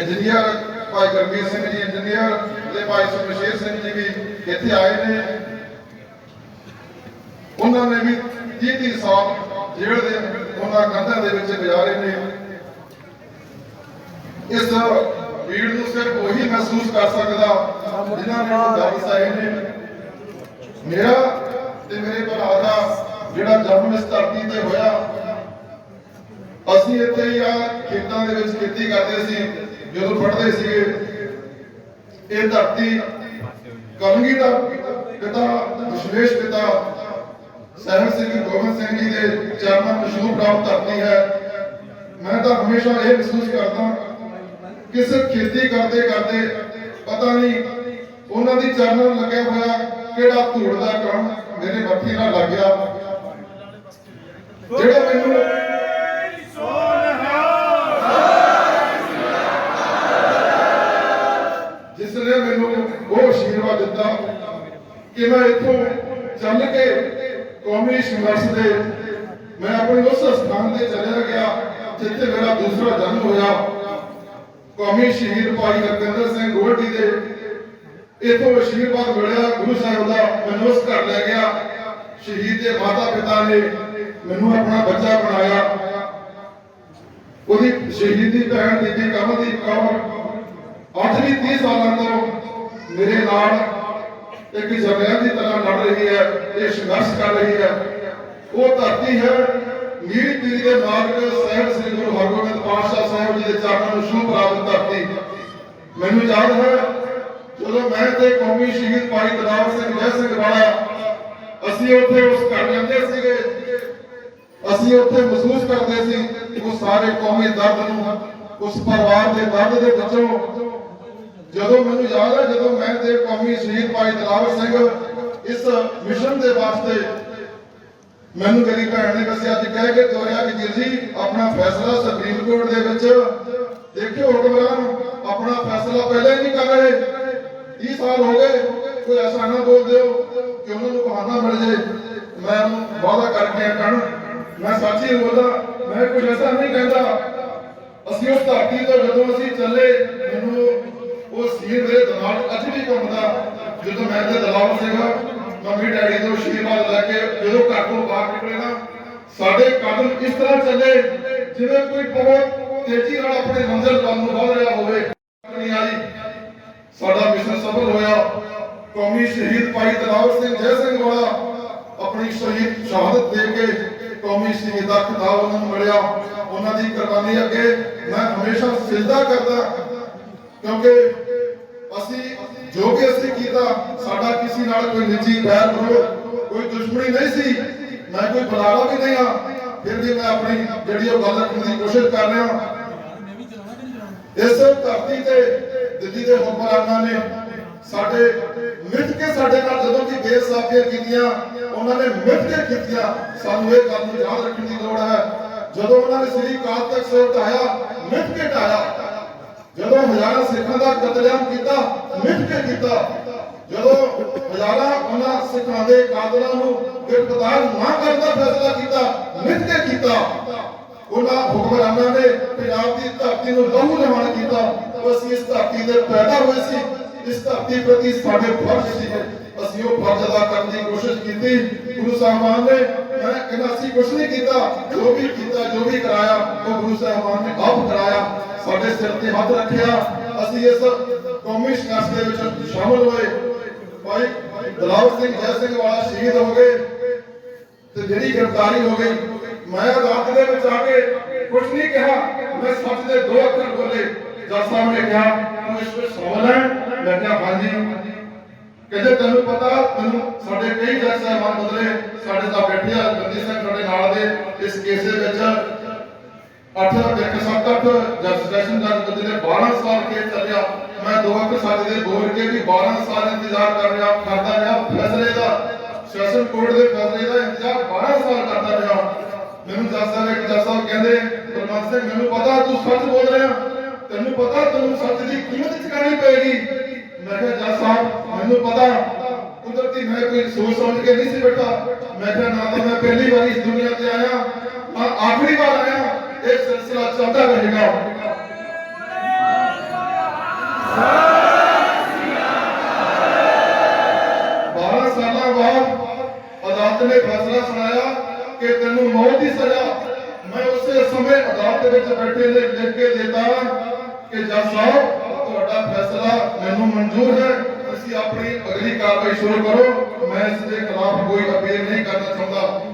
Engineer ਭਾਈ Gurmeet Singh ji, engineer ਤੇ ਭਾਈ ਸੁਖਸ਼ੇਰ ਸਿੰਘ ਜੀ ਵੀ ਇੱਥੇ ਆਏ ਨੇ। ਉਹਨਾਂ ਨੇ ਵੀ 30 30 ਸਾਲ ਜੇਲ੍ਹ ਦੇ, ਉਹਨਾਂ ਕੰਧਾਂ ਦੇ ਵਿੱਚ ਗੁਜ਼ਾਰੇ ਨੇ। ਇਸ ਭੀੜ ਨੂੰ ਸਿਰਫ ਉਹੀ ਮਹਿਸੂਸ ਕਰ ਸਕਦਾ ਜਿਨ੍ਹਾਂ ਨੇ ਦਰਦ ਸਹੇ ਨੇ। ਮੇਰਾ ਤੇ ਮੇਰੇ ਭਰਾ ਦਾ ਜਿਹੜਾ ਜਨਮ ਇਸ ਧਰਤੀ ਤੇ ਹੋਇਆ ਅਸੀਂ ਇੱਥੇ ਹੀ ਆ, ਖੇਤਾਂ ਦੇ ਵਿੱਚ ਖੇਤੀ ਕਰਦੇ ਸੀ, ਜਦੋਂ ਪੜ੍ਹਦੇ ਸੀਗੇ। ਇਹ ਧਰਤੀ ਕਲਗੀ ਦਾ ਪਿਤਾ, ਵਿਸ਼ਵੇਸ਼ ਪਿਤਾ ਸਹਿਬ ਸਿੰਘ ਗੋਬਿੰਦ ਸਿੰਘ ਜੀ ਦੇ ਚਰਨਾਂ ਨੂੰ ਸ਼ੂਭ ਧਰਤੀ ਹੈ। ਮੈਂ ਤਾਂ ਹਮੇਸ਼ਾ ਇਹ ਮਹਿਸੂਸ ਕਰਦਾ ਕਿ ਖੇਤੀ ਕਰਦੇ ਕਰਦੇ ਪਤਾ ਨਹੀਂ ਉਹਨਾਂ ਦੀ ਚਰਨਾਂ ਨੂੰ ਲੱਗਿਆ ਹੋਇਆ ਕਿਹੜਾ ਧੂੜ ਦਾ ਕਣ ਮੇਰੇ ਮੱਥੇ ਨਾਲ ਲੱਗ ਗਿਆ। ਜਿਹੜਾ ਮੈਨੂੰ ਨੇ ਮੈਨੂੰ ਉਹ ਆਸ਼ੀਰਵਾਦ ਦਿੱਤਾ ਕਿ ਮੈਂ ਇੱਥੋਂ ਚੱਲ ਕੇ ਕੌਮੀ ਸੰਘਰਸ਼ ਦੇ, ਮੈਂ ਆਪਣੇ ਉਸ ਸਥਾਨ ਤੇ ਚਲਿਆ ਗਿਆ ਜਿੱਥੇ ਮੇਰਾ ਦੂਸਰਾ ਜਨਮ ਹੋਇਆ। ਕੌਮੀ ਸ਼ਹੀਦ ਭਾਈ ਰਤਿੰਦਰ ਸਿੰਘ ਗੋਲਡੀ ਦੇ ਇਥੋਂ ਆਸ਼ੀਰਵਾਦ ਮਿਲਿਆ। ਗੁਰੂ ਸਾਹਿਬ ਦਾ ਮੈਨੂੰ ਉਸ ਘਰ ਲੈ ਗਿਆ। ਸ਼ਹੀਦ ਦੇ ਮਾਤਾ ਪਿਤਾ ਨੇ ਮੈਨੂੰ ਆਪਣਾ ਬੱਚਾ ਬਣਾਇਆ। ਉਹਦੀ ਸ਼ਹੀਦੀ ਭੈਣ ਬੀਬੀ ਕਮਲਦੀਪ ਕੌਰ ਅੱਜ ਵੀ 30 ਸਾਲਾਂ ਤੋਂ ਮੇਰੇ ਨਾਲ ਇੱਕ ਜਮਿਆਂ ਦੀ ਤਰ੍ਹਾਂ ਲੜ ਰਹੀ ਹੈ, ਇਹ ਸੰਘਰਸ਼ ਕਰ ਰਹੀ ਹੈ। ਉਹ ਧਰਤੀ ਹੈ ਮੀਰ ਪੀਰ ਦੇ ਮਾਰਗ ਸਾਹਿਬ ਸ੍ਰੀ ਗੁਰੂ ਹਰਗੋਬਿੰਦ ਪਾਤਸ਼ਾਹ ਸਾਹਿਬ ਜੀ ਦੇ ਚਰਨਾਂ ਨੂੰ ਸ਼ੁਭ ਪ੍ਰਾਪਤ ਧਰਤੀ। ਮੈਨੂੰ ਯਾਦ ਹੈ, ਜਦੋਂ ਮੈਂ ਤੇ ਕੌਮੀ ਸ਼ਹੀਦ ਭਾਈ ਦਲਾਵਰ ਸਿੰਘ ਜੈ ਸਿੰਘ ਵਾਲਾ, ਅਸੀਂ ਉੱਥੇ ਉਸ ਘਰ ਜਾਂਦੇ ਸੀਗੇ। ਅਸੀਂ ਉੱਥੇ ਮਹਿਸੂਸ ਕਰਦੇ ਸੀ ਉਹ ਸਾਰੇ ਕੌਮੀ ਦਰਦ ਨੂੰ, ਉਸ ਪਰਿਵਾਰ ਦੇ ਦਰਦ ਦੇ ਵਿੱਚੋਂ ਜਦੋਂ ਮੈਨੂੰ ਯਾਦ ਹੈ ਜਦੋਂ ਮੈਂ ਤੇ ਕੌਮੀ ਸ਼ਹੀਦ ਭਾਈ ਦਲਾਵਰ ਸਿੰਘ ਇਸ ਮਿਸ਼ਨ ਦੇ ਵਾਸਤੇ ਮੈਨੂੰ ਮੇਰੀ ਭੈਣ ਨੇ ਦੱਸਿਆ ਅੱਜ ਕਹਿ ਕੇ ਤੋਰਿਆ ਕਿ ਜੀ, ਆਪਣਾ ਫੈਸਲਾ ਸੁਪਰੀਮ ਕੋਰਟ ਦੇ ਵਿੱਚ ਦੇਖਿਓ ਹੁਕਮਰਾਨ, ਆਪਣਾ ਫੈਸਲਾ ਪਹਿਲਾਂ ਹੀ ਨਹੀਂ ਕਰ ਰਹੇ। 30 ਸਾਲ ਹੋ ਗਏ, ਕੋਈ ਐਸਾ ਨਾ ਬੋਲ ਦਿਓ ਕਿ ਉਹਨਾਂ ਨੂੰ ਬਹਾਨਾ ਮਿਲ ਜੇ। ਮੈਂ ਉਹਨੂੰ ਵਾਅਦਾ ਕਰਕੇ ਕਹਿਣ ਮੈਂ ਸੱਚੀ ਬੋਲਦਾ ਮੈਂ ਕੋਈ ਐਸਾ ਨਹੀਂ ਕਹਿੰਦਾ। ਅਸੀਂ ਉਸ ਧਰਤੀ ਤੋਂ ਜਦੋਂ ਅਸੀਂ ਚੱਲੇ, ਮੈਨੂੰ ਉਹ ਸੀਰ ਮੇਰੇ ਦਿਮਾਗ ਅੱਜ ਵੀ ਘੁੰਮਦਾ ਜਦੋਂ ਮੈਂ ਤੇ ਦਲਾਵਰ ਸਿੰਘ ਮੰਮੀ ਡੈਡੀ ਤੋਂ ਆਸ਼ੀਰਵਾਦ ਲੈ ਕੇ ਜਦੋਂ ਘਰ ਤੋਂ ਬਾਹਰ ਨਿਕਲੇ ਨਾ, ਸਾਡੇ ਕਦਮ ਇਸ ਤਰ੍ਹਾਂ ਚੱਲੇ, ਜਿਵੇਂ ਕੋਈ ਬਹੁਤ ਤੇਜ਼ੀ ਨਾਲ ਆਪਣੇ ਮੰਜ਼ਿਲ ਵੱਲ ਨੂੰ ਵਧ ਰਿਹਾ ਹੋਵੇ। ਨਹੀਂ ਆਈ, ਸਾਡਾ ਮਿਸ਼ਨ ਸਫਲ ਹੋਇਆ। ਕੌਮੀ ਸ਼ਹੀਦ ਭਾਈ ਦਲਾਵਰ ਸਿੰਘ ਜੈ ਸਿੰਘ ਵਾਲਾ ਆਪਣੀ ਸ਼ਹੀਦ ਸ਼ਹਾਦਤ ਦੇ ਕੇ ਕੌਮੀ ਸ਼ਹੀਦ ਦਾ ਖਿਤਾਬ ਉਹਨਾਂ ਨੂੰ ਮਿਲਿਆ। ਉਹਨਾਂ ਦੀ ਕੁਰਬਾਨੀ ਅੱਗੇ ਮੈਂ ਹਮੇਸ਼ਾ ਸਿਜਦਾ ਕਰਦਾ ਕਿਉਂਕਿ ਅਸੀਂ ਜੋ ਕਿ ਅਸੀਂ ਕੀਤਾ, ਸਾਡਾ ਕਿਸੇ ਨਾਲ ਕੋਈ ਨਿੱਜੀ ਬੈਰ ਵਿਰੋਧ ਕੋਈ ਦੁਸ਼ਮਣੀ ਨਹੀਂ ਸੀ। ਮੈਂ ਕੋਈ ਬੁਲਾਵਾ ਵੀ ਨਹੀਂ ਆ। ਫਿਰ ਵੀ ਮੈਂ ਆਪਣੀ ਜਿਹੜੀ ਉਹ ਗੱਲ ਰੱਖਣ ਦੀ ਕੋਸ਼ਿਸ਼ ਕਰ ਰਿਹਾ ਇਸ ਧਰਤੀ ਤੇ, ਦਿੱਲੀ ਦੇ ਹੁਕਮਰਾਨਾਂ ਨੇ ਸਾਡੇ ਮਿੱਥ ਕੇ ਸਾਡੇ ਨਾਲ ਜਦੋਂ ਕਿ ਬੇਇਨਸਾਫੀਆਂ ਕੀਤੀਆਂ, ਉਹਨਾਂ ਨੇ ਮਿੱਥ ਕੇ ਕੀਤੀਆਂ। ਸਾਨੂੰ ਇਹ ਗੱਲ ਨੂੰ ਯਾਦ ਰੱਖਣ ਦੀ ਲੋੜ ਹੈ। ਜਦੋਂ ਉਹਨਾਂ ਨੇ ਸ੍ਰੀ ਅਕਾਲ ਤਖਤ ਸਾਹਿਬ ਢਾਇਆ ਮਿੱਥ ਕੇ ਢਾਇਆ ਜਦੋਂ ਹਜ਼ਾਰਾਂ ਸਿੱਖਾਂ ਦਾ ਕਤਲੇਆਮ ਕੀਤਾ ਮਿੱਥ ਕੇ ਕੀਤਾ, ਜਦੋਂ ਹਜ਼ਾਰਾਂ ਉਹਨਾਂ ਸਿੱਖਾਂ ਦੇ ਕਾਤਲਾਂ ਨੂੰ ਗ੍ਰਿਫਤਾਰ ਨਾ ਕਰਨ ਦਾ ਫੈਸਲਾ ਕੀਤਾ ਮਿੱਥ ਕੇ ਕੀਤਾ, ਉਹਨਾਂ ਹੁਕਮਰਾਨਾਂ ਨੇ ਪੰਜਾਬ ਦੀ ਧਰਤੀ ਨੂੰ ਲਹੂ ਲਹਾਨ ਕੀਤਾ, ਅਸੀਂ ਇਸ ਧਰਤੀ ਤੇ ਪੈਦਾ ਹੋਏ ਸੀ, ਇਸ ਧਰਤੀ ਪ੍ਰਤੀ ਸਾਡੇ ਫਰਜ਼ ਸੀ। ਅਸੀਂ ਉਹ ਫਰਜ਼ ਅਦਾ ਕਰਨ ਦੀ ਕੋਸ਼ਿਸ਼ ਕੀਤੀ। ਗੁਰੂ ਸਾਹਿਬਾਨ ਨੇ ਕਹਿੰਦਾ ਸੀ ਕੁਛ ਨਹੀਂ ਕੀਤਾ ਜੋ ਵੀ ਕੀਤਾ ਜੋ ਵੀ ਕਰਾਇਆ ਉਹ ਗੁਰੂ ਸਾਹਿਬਾਨ ਨੇ ਆਪ ਕਰਾਇਆ ਸਾਡੇ ਸਿਰ ਤੇ ਹੱਥ ਰੱਖਿਆ ਅਸੀਂ ਇਸ ਕੌਮੀ ਸੰਘਰਸ਼ ਦੇ ਵਿੱਚ ਸ਼ਾਮਲ ਹੋਏ ਭਾਈ ਦਲਾਵਰ ਸਿੰਘ ਜੈ ਸਿੰਘ ਵਾਲਾ ਸ਼ਹੀਦ ਹੋ ਗਏ ਤੇ ਜਿਹੜੀ ਗ੍ਰਿਫਤਾਰੀ ਹੋ ਗਈ ਮੈਂ ਰਾਤ ਦੇ ਵਿੱਚ ਆ ਕੇ ਕੁਝ ਨਹੀਂ ਕਿਹਾ ਮੈਂ ਸੱਚ ਦੇ ਦੋ ਅੱਖਰ ਬੋਲੇ ਜੱਜ ਸਾਹਿਬ ਨੇ ਕਿਹਾ ਤੂੰ ਇਸ ਵਿੱਚ ਸਵਾਲ ਹੈ ਮੈਂ ਕਿਹਾ ਹਾਂਜੀ ਕਹਿੰਦੇ ਤੈਨੂੰ ਪਤਾ ਮੈਨੂੰ ਸਾਡੇ ਕਈ ਜੱਜ ਸਾਹਿਬਾਨ ਬਦਲੇ ਸਾਡੇ ਤਾਂ ਬੈਠੇ ਆ ਸਿੰਘ ਸਾਡੇ ਨਾਲ ਦੇ, ਇਸ ਕੇਸ ਦੇ ਵਿੱਚ 8 ਇੱਕ, ਸੱਤ, ਅੱਠ ਜੱਜ ਸੈਸ਼ਨ ਦਾ ਬੰਦੇ 12 ਸਾਲ ਕੇਸ ਚੱਲਿਆ। ਮੈਂ ਦੋ ਅੱਖ ਸੱਚ ਦੇ ਬੋਲ ਕੇ ਵੀ 12 ਸਾਲ ਇੰਤਜ਼ਾਰ ਕਰ ਰਿਹਾ, ਕਰਦਾ ਰਿਹਾ, ਫੈਸਲੇ ਦਾ, ਸੈਸ਼ਨ ਕੋਰਟ ਦੇ ਫੈਸਲੇ ਦਾ ਇੰਤਜ਼ਾਰ 12 ਸਾਲ ਕਰਦਾ ਰਿਹਾ। ਮੈਨੂੰ ਜੱਜ ਸਾਹਿਬ, ਇੱਕ ਜੱਜ ਸਾਹਿਬ ਕਹਿੰਦੇ ਗੁਰਮਨ ਸਿੰਘ, ਮੈਨੂੰ ਪਤਾ ਤੂੰ ਸੱਚ ਬੋਲ ਰਿਹਾ। ਤੈਨੂੰ ਪਤਾ ਤੈਨੂੰ ਸੱਚ ਦੀ ਕੀਮਤ ਚੁਕਾਣੀ ਪਏਗੀ। ਮੈਂ ਕਿਹਾ, ਜੱਜ ਸਾਹਿਬ ਮੈਨੂੰ ਪਤਾ ਕੁਦਰਤੀ ਮੈਂ ਕੋਈ ਸੋਚ ਸਮਝ ਕੇ ਨਹੀਂ ਸੀ ਬੈਠਾ ਮੈਂ ਕਿਹਾ ਨਾ ਤਾਂ ਮੈਂ ਪਹਿਲੀ ਵਾਰ ਇਸ ਦੁਨੀਆ ਤੇ ਆਇਆ ਮੈਂ ਆਖਰੀ ਵਾਰ ਆਇਆ ਇਹ ਸਿਲਸਿਲਾ ਚੱਲਦਾ ਰਹੇਗਾ ਬਾਰਾਂ ਸਾਲਾਂ ਬਾਅਦ ਅਦਾਲਤ ਨੇ ਫੈਸਲਾ ਸੁਣਾਇਆ ਕਿ ਤੈਨੂੰ ਮੌਤ ਦੀ ਸਜ਼ਾ ਮੈਂ ਉਸੇ ਸਮੇਂ ਅਦਾਲਤ ਦੇ ਵਿੱਚ ਬੈਠੇ ਦੇ ਲਿਖ ਕੇ ਦਿੱਤਾ ਕਿ ਜੱਜ ਸਾਹਿਬ ਤੁਹਾਡਾ ਫੈਸਲਾ ਮੈਨੂੰ ਮਨਜ਼ੂਰ ਹੈ ਤੁਸੀਂ ਆਪਣੀ ਅਗਲੀ ਕਾਰਵਾਈ ਸ਼ੁਰੂ ਕਰੋ। ਮੈਂ ਇਸ ਦੇ ਖਿਲਾਫ ਕੋਈ ਅਪੀਲ ਨਹੀਂ ਕਰਨਾ ਚਾਹੁੰਦਾ।